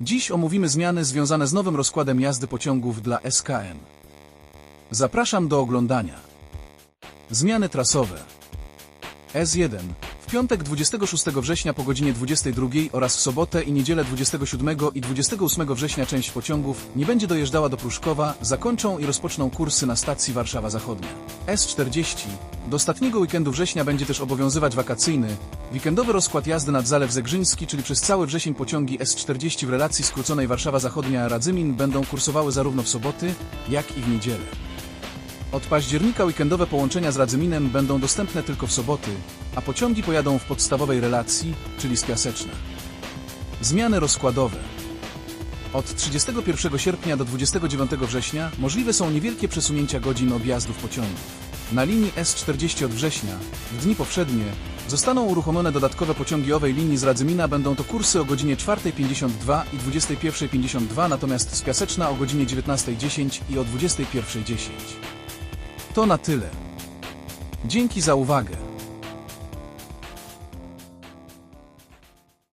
Dziś omówimy zmiany związane z nowym rozkładem jazdy pociągów dla SKM. Zapraszam do oglądania. Zmiany trasowe. S1. W piątek 26 września po godzinie 22 oraz w sobotę i niedzielę 27 i 28 września część pociągów nie będzie dojeżdżała do Pruszkowa, zakończą i rozpoczną kursy na stacji Warszawa Zachodnia. S40. Do ostatniego weekendu września będzie też obowiązywać wakacyjny, weekendowy rozkład jazdy nad Zalew Zegrzyński, czyli przez cały wrzesień pociągi S40 w relacji skróconej Warszawa Zachodnia-Radzymin będą kursowały zarówno w soboty, jak i w niedzielę. Od października weekendowe połączenia z Radzyminem będą dostępne tylko w soboty, a pociągi pojadą w podstawowej relacji, czyli z Piaseczna. Zmiany rozkładowe. Od 31 sierpnia do 29 września możliwe są niewielkie przesunięcia godzin objazdów pociągów. Na linii S40 od września, w dni powszednie, zostaną uruchomione dodatkowe pociągi owej linii z Radzymina. Będą to kursy o godzinie 4.52 i 21.52, natomiast z Piaseczna o godzinie 19.10 i o 21.10. To na tyle. Dzięki za uwagę.